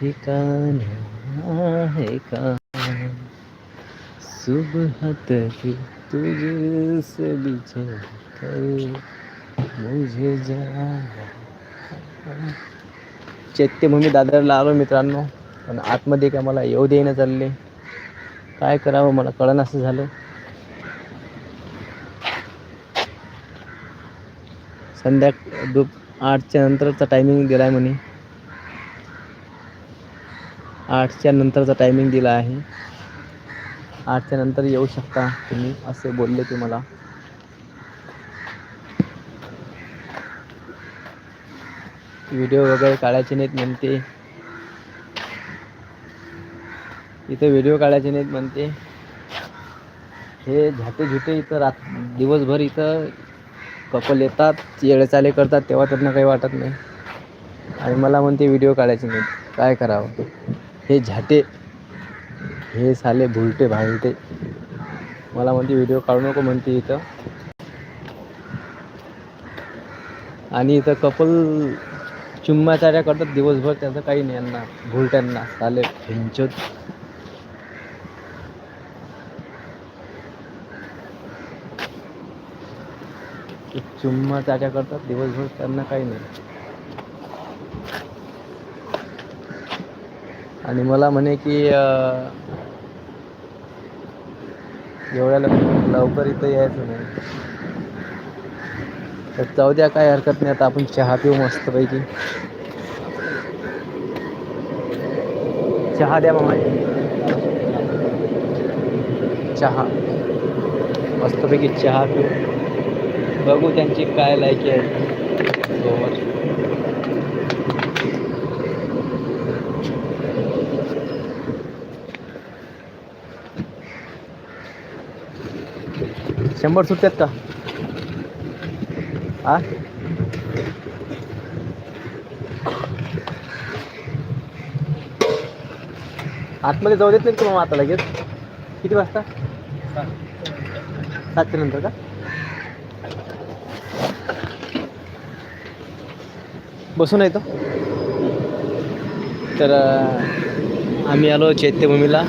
ठिकाण आहे का? सुबह तक तुझसे बिछड़ कर मुझे जाना चैत्यभूमी दादरला आलो मित्रांनो पण आतमध्ये काय मला येऊ देईना चालले. काय करावं मला कळण असं झालं. संध्या दु आठच्या नंतरचा टायमिंग दिला आहे म्हणे. आठच्या नंतरचा टायमिंग दिला आहे. आठच्या नंतर येऊ शकता तुम्ही असे बोलले ते मला. व्हिडिओ वगैरे काढायचे नाहीत म्हणते. इथं व्हिडिओ काढायचे नाहीत म्हणते. हे झाटे झुटे इथं रात दिवसभर इथं कपल येतात येळेचाले करतात तेव्हा त्यांना काही वाटत नाही. आणि मला म्हणते व्हिडिओ काढायचे नाहीत. काय करावं? हे झाटे हे साले भुलटे भालटे मला म्हणते व्हिडिओ काढू नको म्हणते इथं. आणि इथं कपल चुम्माचार्या करतात दिवसभर त्याचं काही नाही यांना भुलट्यांना साले भिंचोत चुम्मा चाट्या करतात दिवसभर त्यांना काही नाही. आणि मला म्हणे की एवढ्या लवकर लवकर इथं यायचं नाही. तर जाऊ द्या काय हरकत नाही. आता आपण चहा पिऊ मस्तपैकी. चहा द्या मामा. चहा. मस्तपैकी चहा पिऊ. बघू त्यांची काय लायकी आहे. शंभर सुट्ट्यात का? आ? आतमध्ये जाऊ देत नाही तुम्हाला आता लगेच? किती वाजता? सातच्या नंतर का? बसून येतो तर आम्ही आलो चैत्यभूमीला.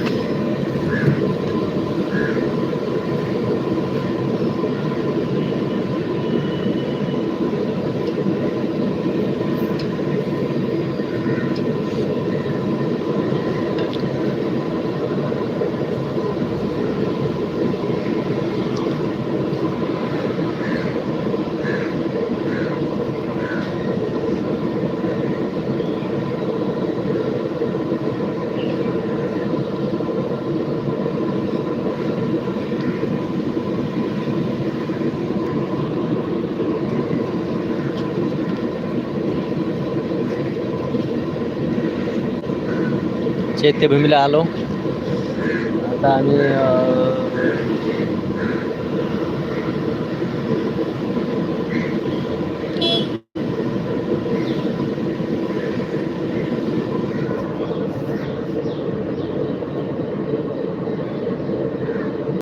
चैत्यभूमीला आलो. आता आम्ही